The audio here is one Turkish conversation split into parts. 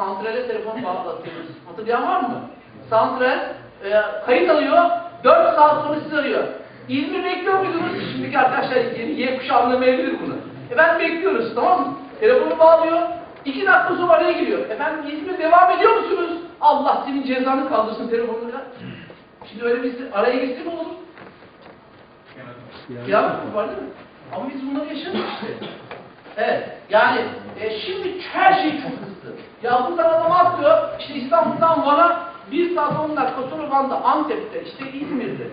santrale telefon bağlatıyoruz. Hatırlayan var mı? Santral e, kayıt alıyor, 4 saat sonra sizi arıyor. İzmir bekliyor muydunuz? Şimdiki arkadaşlar yeni Y kuşağı anlamayabilir bunu. Efendim bekliyoruz tamam mı? Telefonu bağlıyor, 2 dakika sonra araya giriyor. Efendim İzmir devam ediyor musunuz? Allah senin cezanı kaldırsın telefonuyla. Şimdi öyle bir araya girse mi olur? Kıyamet var değil mi? Ama biz bunları yaşadık işte. Evet. Yani e, şimdi her şey çok hızlı. Ya buradan adam atlıyor, işte İstanbul'dan Van'a bir saat 10 dakika sonra Van'da, Antep'te, işte İzmir'de.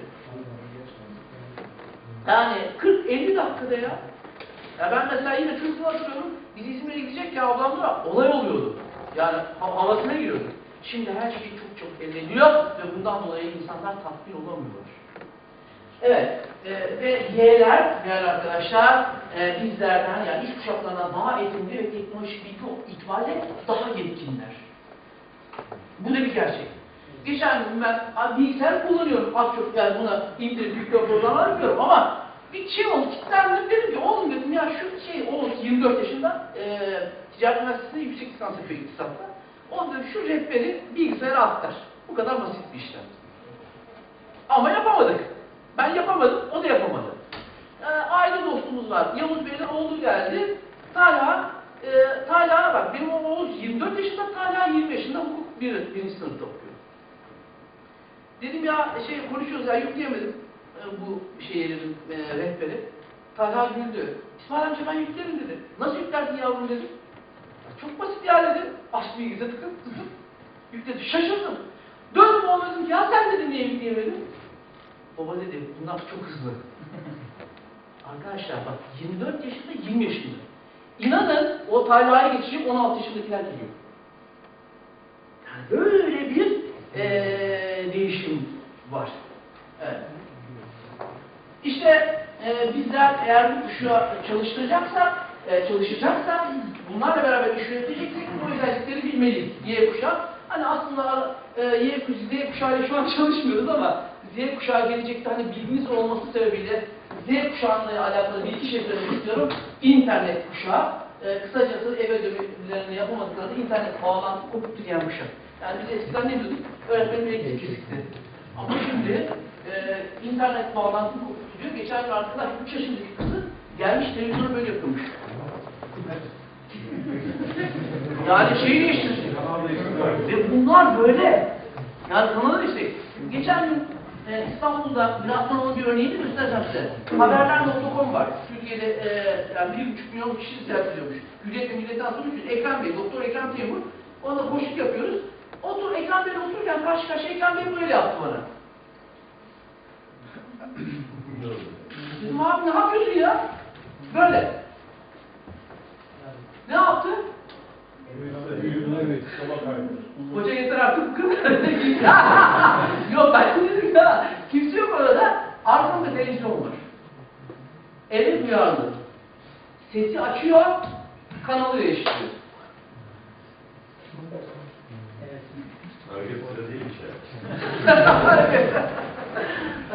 Yani 40-50 dakikada ya. Ya ben mesela yine çocukluğu hatırlıyorum. Biz İzmir'e gidecek ya ablamla olay oluyordu. Yani hav- havasına giriyordu. Şimdi her şey çok çok elde ediliyor ve bundan dolayı insanlar tatmin olamıyorlar. Evet, e, ve Y'ler, değerli arkadaşlar, e, bizlerden yani iş kuşaklarına daha eğitimli ve teknolojik bilgi itibariyle daha yetkinler. Bu da bir gerçek. Geçen gün ben bilgisayar kullanıyorum, az çok yani buna indirip yüklü programlar yapıyorum ama bir şey oldu, kilitlendim dedim ki oğlum dedim ya şu şey, o 24 yaşında e, Ticaret Üniversitesi'nde yüksek lisans yapıyor iktisatta. O dedim şu rehberi bilgisayara aktar. Bu kadar basit bir işlem. Ama yapamadık. Ben yapamadım, o da yapamadı. Ee, aile dostumuz var. Yavuz Bey'in oğlu geldi. Talha, e, Talha'ya bak. Benim o oğul 24 yaşında, Talha 20 yaşında hukuk bir, birinci sınıfta okuyor. Dedim ya şey konuşuyoruz ya yükleyemedim e, bu şeylerin e, rehberi. Talha güldü. İsmail amca ben yüklerim dedi. Nasıl yüklersin yavrum dedim. Çok basit ya dedi. Aç bilgisayarı tıkıp tıkıp yükledi. Şaşırdım. Döndüm oğlum dedim ya sen dedim niye yükleyemedin? Baba dedi bunlar çok hızlı. Arkadaşlar bak 24 yaşında 20 yaşında. İnanın o tarlaya geçecek 16 yaşındakiler geliyor. Yani böyle bir eee, değişim var. Evet. İşte eee, bizler eğer bu kuşağı çalıştıracaksak, eee, çalışacaksak, bunlarla beraber iş yöneteceksek bu özellikleri bilmeliyiz. Y kuşağı. Hani aslında eee Y kuşağı, Z kuşağıyla şu an çalışmıyoruz ama Z kuşağı gelecekte hani bilginiz olması sebebiyle Z kuşağıyla alakalı bir iki şey söylemek istiyorum. İnternet kuşağı. Eee kısacası ev ödevlerini yapamadıkları internet bağlantı kopup kuşak. Yani biz eskiden ne diyorduk? Öğretmenin elektrik kesikti. Ama şimdi e, internet bağlantı tutuyor. Geçen gün arkadaş 3 yaşındaki kızı gelmiş televizyonu böyle yapıyormuş. yani şeyi değiştirdi. Ve bunlar böyle. Yani kanalı işte. Geçen gün e, İstanbul'da birazdan onun bir örneğini göstereceğim size. Haberler.com var. Türkiye'de e, yani 1,5 milyon kişi ziyaret ediyormuş. Hürriyet ve Milleti Aslı Ekrem Bey, Doktor Ekrem Teymur. Onunla koşuk yapıyoruz. Otur, Ekrem Bey'le otururken karşı karşıya Ekrem Bey böyle yaptı bana. Dedim abi ne yapıyorsun ya? Böyle. Ne yaptı? Hoca yeter artık yok ben Kimse yok orada. Arkamda televizyon var. Eve duyarlı. Sesi açıyor, kanalı değiştiriyor. Hareket sırası değil işte.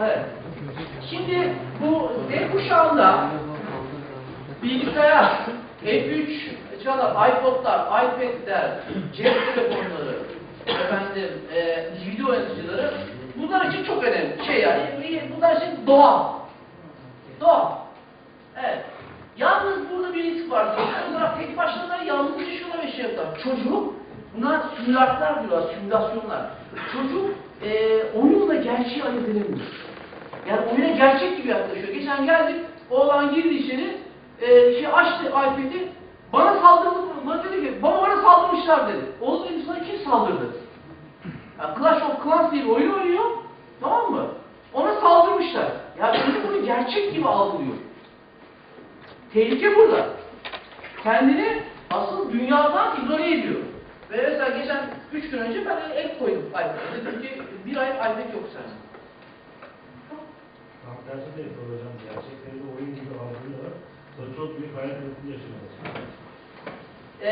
evet. Şimdi bu Z kuşağında bilgisayar, MP3 çalar, iPod'lar, iPad'ler, cep telefonları, efendim, e, video oynatıcıları bunlar için çok önemli. Şey yani, bunlar için doğal. Doğal. Evet. Yalnız burada bir risk var. Sosyal olarak tek başlarına yalnız yaşıyorlar ve şey yapıyorlar. Çocuk, bunlar simülatlar diyorlar, simülasyonlar. Çocuk e, oyunla gerçeği ayırt edemiyor. Yani oyuna gerçek gibi yaklaşıyor. Geçen geldik, oğlan girdi içeri, e, şey açtı iPad'i, bana saldırdı, bana dedi ki, baba bana saldırmışlar dedi. Oğlum dedim sana kim saldırdı? Yani Clash of Clans diye bir oyun oynuyor, tamam mı? Ona saldırmışlar. Yani çocuk bunu gerçek gibi algılıyor. Tehlike burada. Kendini asıl dünyadan izole ediyor. Ve mesela geçen üç gün önce ben el koydum iPad'e. Dedim ki bir ay iPad yok sende. Tam tersi de yapıyor hocam. Gerçekleri de oyun gibi algılıyorlar. Sonra çok büyük hayal kırıklığı yaşıyorlar. Ee,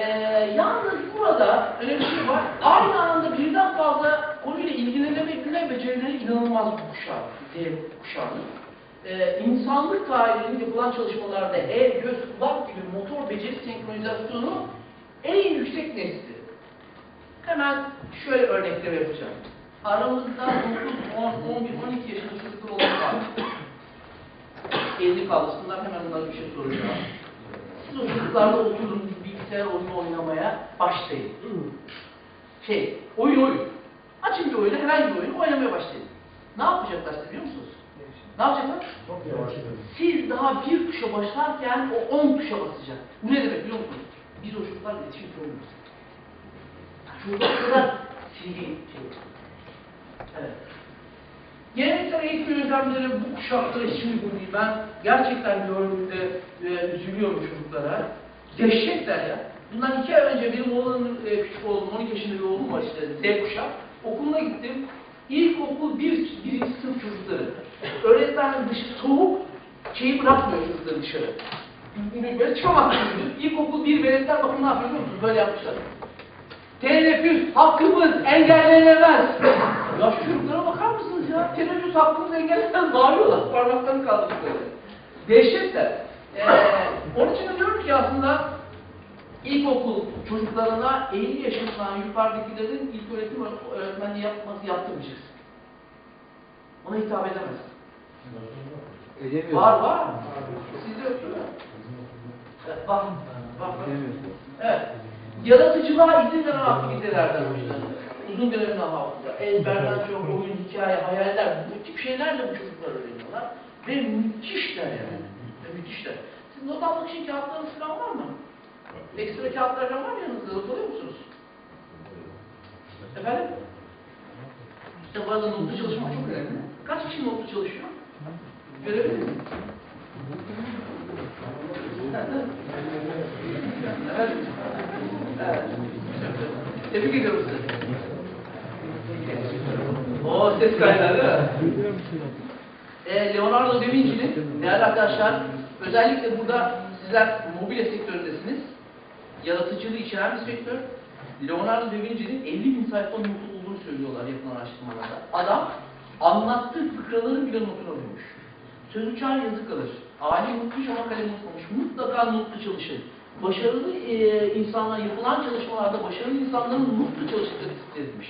yalnız burada öyle bir şey var. Aynı anda birden fazla konuyla ilgilenebilme becerileri inanılmaz bu kuşağı, Z kuşağının. Ee, insanlık tarihinde yapılan çalışmalarda el, göz, kulak gibi motor beceri senkronizasyonu en yüksek nesli. Hemen şöyle örnekleme yapacağım. Aramızda 9, 10, 11, 12 yaşında çocuklar olan. Elini kaldırsınlar hemen onlara bir şey soracağım. Siz o çocuklarla oturun bilgisayar oyunu oynamaya başlayın. Şey, oyun oyun. Açın bir oyunu, herhangi bir oyunu oynamaya başlayın. Ne yapacaklar siz biliyor musunuz? Ne yapacaklar? Çok yavaş. Siz daha bir tuşa başlarken o 10 tuşa basacak. Bu ne demek biliyor musunuz? Biz o çocuklarla iletişim kuramıyoruz. Çocuklar kadar silgi şey. Evet. Geleneksel eğitim yöntemleri bu kuşakta hiç uygun değil. Ben gerçekten gördüğümde e, üzülüyorum çocuklara. Dehşetler ya. Bundan iki ay önce benim oğlanın e, küçük oğlum, 12 yaşında bir oğlum var işte Z kuşak. Okuluna gittim. İlkokul bir, birinci sınıf çocukları. Öğretmen dışı soğuk şeyi bırakmıyor çocukları dışarı. Böyle çıkamazsınız. İlkokul bir veletler bakın ne yapıyor musunuz? Böyle yapmışlar. Teneffüs hakkımız engellenemez. ya şu çocuklara bakar mısınız ya? Teneffüs hakkımız engellenemez. Bağırıyorlar. Parmaklarını kaldırıp böyle. Dehşetler. Ee, onun için de diyorum ki aslında ilkokul çocuklarına 50 yaşından yukarıdakilerin ilk öğretim öğretmenliği yapması yaptırmayacaksın. Ona hitap edemez. Edemiyorum. Var var. Sizde yok değil mi? Evet, Bak, bak. Evet. Yaratıcılığa izin veren aktivitelerden hoşlanır. Uzun dönemli hafıza, ezberden çok oyun, hikaye, hayaller, bu tip şeylerle bu çocuklar öğreniyorlar. Ve müthişler yani. Ve müthişler. Siz not almak için kağıtlarınız falan var mı? Ekstra kağıtlar falan var mı yanınızda? Not alıyor musunuz? Efendim? İşte bu arada notlu çalışmak çok önemli. Kaç kişi notlu çalışıyor? Görebilir miyim? Evet. Evet. Tebrik ediyorum sizi. O ses kaynağı değil mi? Ee, Leonardo da Vinci'nin değerli arkadaşlar özellikle burada sizler mobilya sektöründesiniz. Yaratıcılığı içeren bir sektör. Leonardo da Vinci'nin 50 bin sayfa notu olduğunu söylüyorlar yapılan araştırmalarda. Adam anlattığı fıkraların bile notunu alıyormuş. Söz uçar yazı kalır. Alim unutmuş ama kalem unutmamış. Mutlaka notlu çalışın. Başarılı e, insanlar yapılan çalışmalarda başarılı insanların notlu çalıştığı tespit edilmiş.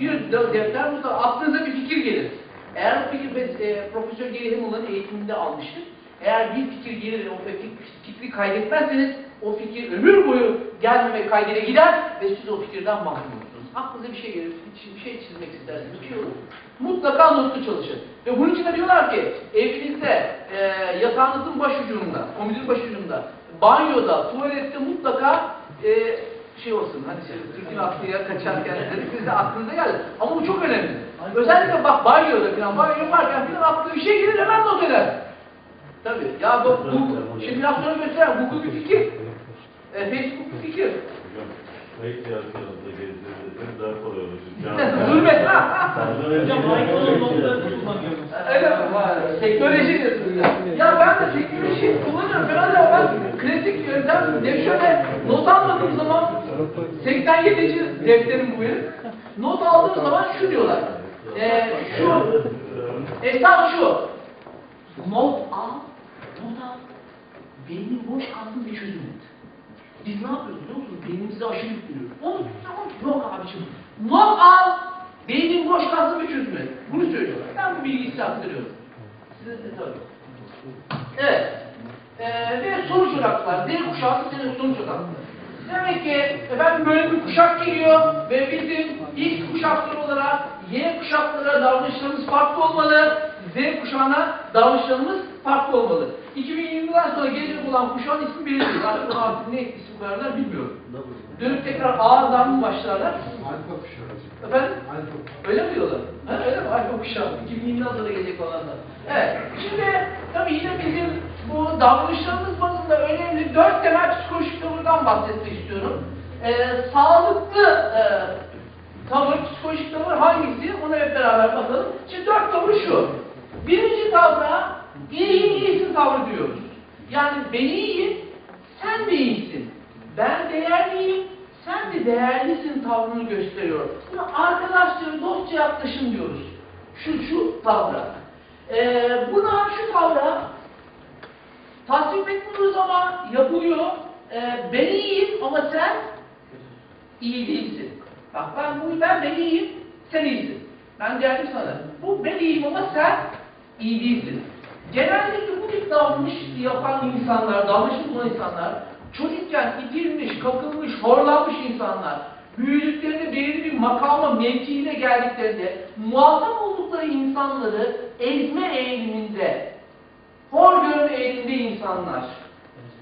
Bir de- defter notu aklınıza bir fikir gelir. Eğer o fikir e, Profesör eğitiminde almıştır. Eğer bir fikir gelir o fikri, kaydetmezseniz o fikir ömür boyu gelmeme kaydıyla gider ve siz o fikirden mahrum olursunuz. Aklınıza bir şey gelir, bir şey çizmek istersiniz, bir şey olur. Mutlaka notlu çalışın. Ve bunun için de diyorlar ki evinizde e, yatağınızın başucunda, komodinin başucunda, banyoda, tuvalette mutlaka e, şey olsun. Hani şey, Türk'ün aklıya kaçarken dedik siz de aklınıza geldi. Ama bu çok önemli. Özellikle bak banyoda falan, banyo yaparken falan aklına bir şey gelir hemen not eder. Tabii. Ya bu, bu şimdi biraz sonra. Google bir fikir. E, Facebook fikir. Hocam, kayıt yazılarında gezdiğinizde daha kolay olur. Zulmet. Hocam notlarını kullanıyoruz. Öyle mi? Teknoloji diyorsunuz ya. Ben de teknoloji kullanıyorum falan ama ben klasik yöntem de şöyle not almadığım zaman 87. defterim bu benim. Not aldığım zaman şu diyorlar. Ee, şu esas şu. Not al, not al. Beynin boş kalsın bir çözüm et. Biz ne yapıyoruz biliyor musunuz? Beynimize aşırı yüklüyoruz. Onu tamam yok abiciğim. Not al, beynin boş kalsın bir çözüm et. Bunu söylüyorlar. Ben bu bilgiyi size aktarıyorum. Size de tabii. Evet. Ee, ve sonuç odaklılar. Z kuşağı senin sonuç odaklı. Demek ki efendim böyle bir kuşak geliyor ve bizim X kuşakları olarak Y kuşaklara davranışlarımız farklı olmalı. Z kuşağına davranışlarımız farklı olmalı. 2020'den sonra gelecek olan kuşağın ismi belirli. Artık ona ne isim koyarlar bilmiyorum. Dönüp tekrar A'dan mı başlarlar? Alfa kuşağı. Efendim? Alfa. Öyle mi diyorlar? Ha, öyle mi? Alfa kuşağı. 2020'den sonra gelecek olanlar. Evet. Şimdi tabii yine bizim bu davranışlarımız bazında önemli dört temel psikolojik tavırdan bahsetmek istiyorum. Ee, sağlıklı e, tavır, psikolojik tavır hangisi? Onu hep beraber bakalım. Şimdi dört tavır şu. Birinci tavra iyiyim iyisin tavrı diyoruz. Yani ben iyiyim, sen de iyisin. Ben değerliyim, sen de değerlisin tavrını gösteriyor. Buna arkadaşça, dostça yaklaşım diyoruz. Şu, şu tavra. Ee, buna, şu tavra tasvip etmiyoruz ama yapılıyor. Ee, ben iyiyim ama sen iyi değilsin. Bak ben bu ben ben iyiyim, sen iyisin. Ben geldim sana. Bu ben iyiyim ama sen iyi değilsin. Genellikle bu tip davranış yapan insanlar, davranış bulan insanlar, çocukken itilmiş, kakılmış, horlanmış insanlar, büyüdüklerinde belirli bir makama, mevkiine geldiklerinde muazzam oldukları insanları ezme eğiliminde, hor görme eğiliminde insanlar.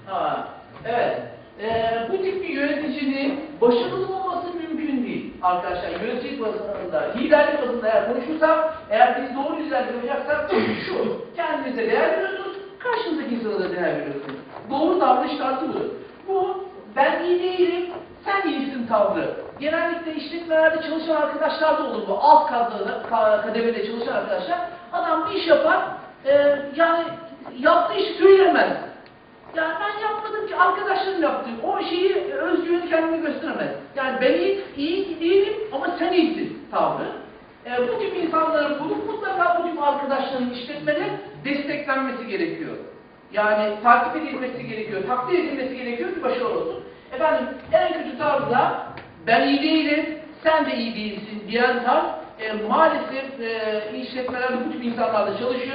Ha, evet. Ee, bu tip bir yöneticinin başarılı olması mümkün değil arkadaşlar. Yönetici bazında, liderlik bazında eğer konuşursam, eğer biz doğru liderlik yapacaksak şu, kendinize değer veriyorsunuz, karşınızdaki insana da değer veriyorsunuz. Doğru davranış tarzı budur. Bu, ben iyi değilim, sen iyisin tavrı. Genellikle işletmelerde çalışan arkadaşlar da olur bu. Alt kademede, ka- kademede çalışan arkadaşlar. Adam bir iş yapar, e, yani yaptığı işi söyleyemez. Yani ben yapmadım ki arkadaşlarım yaptı. O şeyi özgüveni kendini gösteremez. Yani ben iyi, iyi değilim ama sen iyisin tavrı. E, bu tip insanların bulup mutlaka bu tip arkadaşların işletmede desteklenmesi gerekiyor. Yani takip edilmesi gerekiyor, takdir edilmesi gerekiyor ki başarılı olsun. Efendim en kötü tarz da ben iyi değilim, sen de iyi değilsin diyen tarz e, maalesef e, işletmelerde bu tip insanlarla çalışıyor.